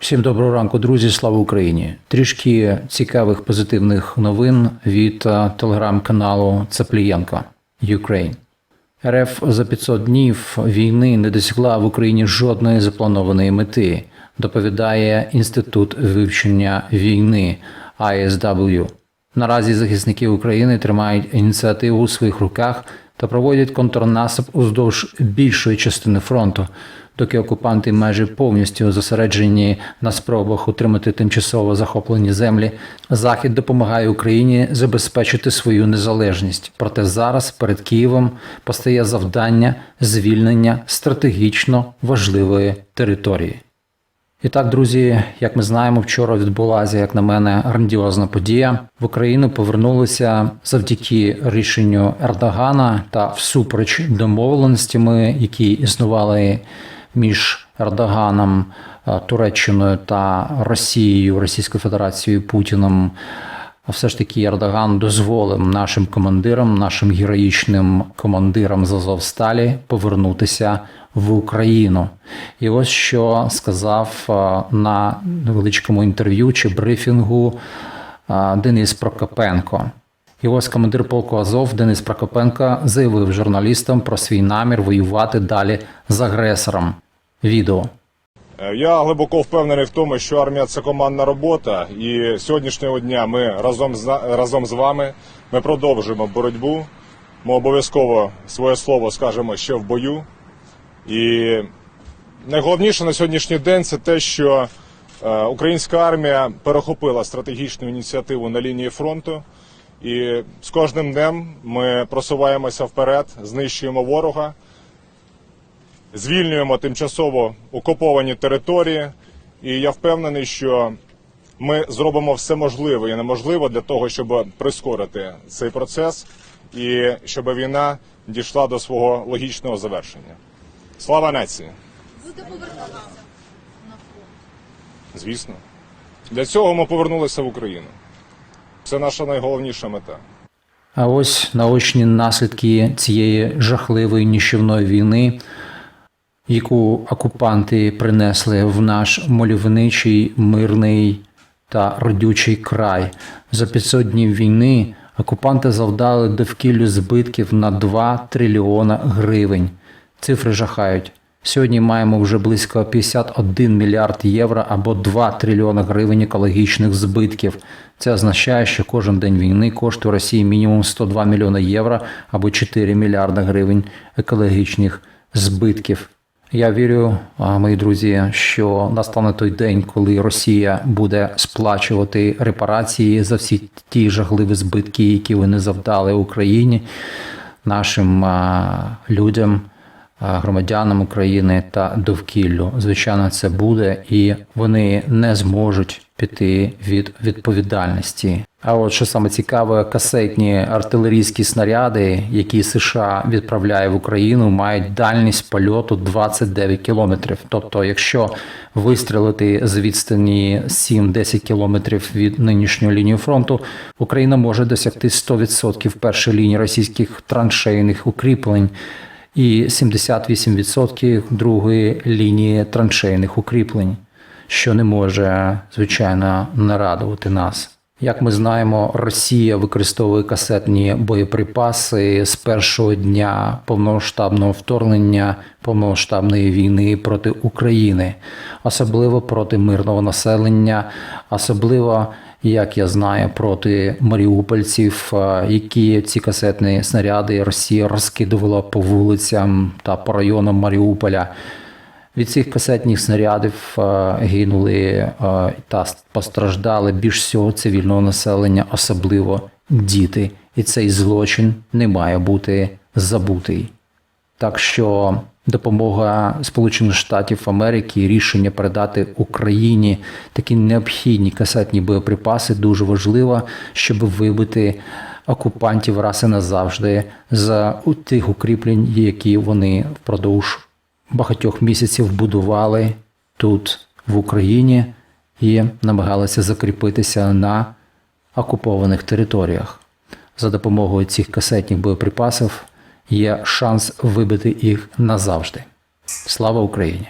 Всім доброго ранку, друзі. Слава Україні! Трішки цікавих позитивних новин від е, телеграм-каналу Цаплієнко Ukraine. РФ за 500 днів війни не досягла в Україні жодної запланованої мети, доповідає Інститут вивчення війни ISW. Наразі захисники України тримають ініціативу у своїх руках та проводять контрнаступ уздовж більшої частини фронту, доки окупанти майже повністю зосереджені на спробах утримати тимчасово захоплені землі. Захід допомагає Україні забезпечити свою незалежність. Проте зараз перед Києвом постає завдання звільнення стратегічно важливої території. І так, друзі, як ми знаємо, вчора відбулася, як на мене, грандіозна подія. В Україну повернулися завдяки рішенню Ердогана та всупереч домовленостями, які існували між Ердоганом, е, Туреччиною та Росією, Російською Федерацією Путіном. Все ж таки Ердоган дозволив нашим командирам, нашим героїчним командирам з Азовсталі повернутися в Україну. І ось що сказав е, на невеличкому інтерв'ю чи брифінгу е, Денис Прокопенко. І ось командир полку Азов Денис Прокопенко заявив журналістам про свій намір воювати далі з агресором. Відео. Е, Я глибоко впевнений в тому, що армія це командна робота, і сьогоднішнього дня ми разом з разом з вами ми продовжуємо боротьбу. Ми обов'язково своє слово скажемо ще в бою. І найголовніше на сьогоднішній день це те, що е, українська армія перехопила стратегічну ініціативу на лінії фронту. І з кожним днем ми просуваємося вперед, знищуємо ворога звільнюємо тимчасово окуповані території, і я впевнений, що ми зробимо все можливе і неможливе для того, щоб прискорити цей процес і щоб війна дійшла до свого логічного завершення. Слава нації! Будете повертатися на фронт. Звісно, для цього ми повернулися в Україну. Це наша найголовніша мета. А ось наочні наслідки цієї жахливої ніщівної війни, яку окупанти принесли в наш мальовничий, мирний та родючий край. За 500 днів війни окупанти завдали довкіллю збитків на 2 трильйона гривень. Цифри жахають. Сьогодні маємо вже близько 51 мільярд євро або 2 трильйони гривень екологічних збитків. Це означає, що кожен день війни коштує Росії мінімум 102 мільйони євро або 4 мільярди гривень екологічних збитків. Я вірю, мої друзі, що настане той день, коли Росія буде сплачувати репарації за всі ті жахливі збитки, які вони завдали Україні, нашим людям, громадянам України та довкіллю. Звичайно, це буде, і вони не зможуть піти від відповідальності. А от що саме цікаве, касетні артилерійські снаряди, які США відправляє в Україну, мають дальність польоту 29 кілометрів. Тобто, якщо вистрілити з відстані 7-10 кілометрів від нинішньої лінії фронту, Україна може досягти 100% першої лінії російських траншейних укріплень і 78% другої лінії траншейних укріплень, що не може звичайно не радувати нас. Як ми знаємо, Росія використовує касетні боєприпаси з першого дня повномасштабного вторгнення повномасштабної війни проти України, особливо проти мирного населення, особливо, як я знаю, проти маріупольців, е, які ці касетні снаряди Росія розкидувала по вулицям та по районам Маріуполя. Від цих касетних снарядів е, гинули е, та постраждали більш всього цивільного населення, особливо діти. І цей злочин не має бути забутий. Так що допомога Сполучених Штатів Америки і рішення передати Україні такі необхідні касетні боєприпаси дуже важливо, щоб вибити окупантів раз і назавжди з тих укріплень, які вони впродовж багатьох місяців будували тут в Україні і намагалися закріпитися на окупованих територіях. За допомогою цих касетних боєприпасів є шанс вибити їх назавжди. Слава Україні!